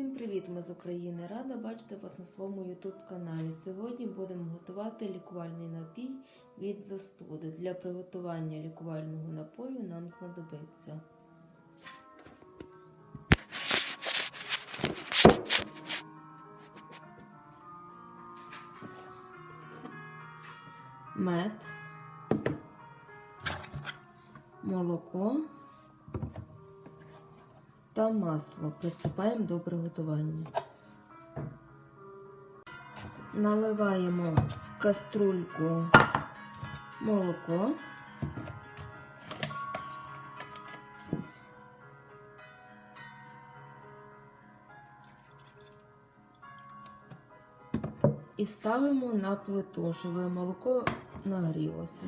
Всім привіт, ми з України. Рада бачити вас на своєму YouTube каналі. Сьогодні будемо готувати лікувальний напій від застуди. Для приготування лікувального напою нам знадобиться мед, молоко та масло. Приступаємо до приготування. Наливаємо в каструльку молоко. І ставимо на плиту, щоб молоко нагрілося.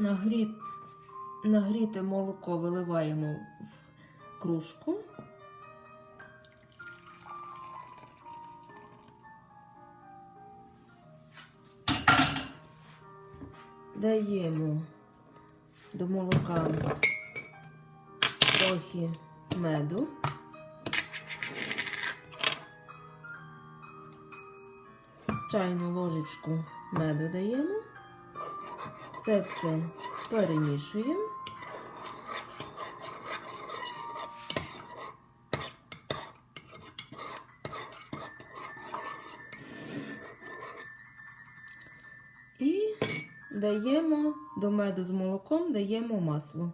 Нагрі... Нагріте молоко виливаємо в кружку. Даємо до молока трохи меду. Чайну ложечку меду даємо. Це все перемішуємо. І даємо до меду з молоком даємо масло.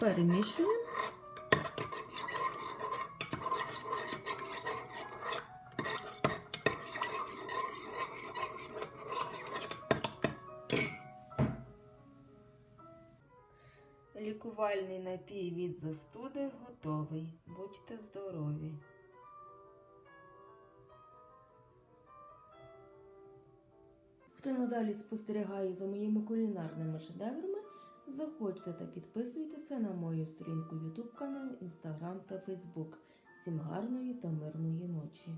Перемішуємо. Лікувальний напій від застуди готовий. Будьте здорові! Хто надалі спостерігає за моїми кулінарними шедеврами, заходьте та підписуйтеся на мою сторінку YouTube канал, Instagram та Facebook. Всім гарної та мирної ночі!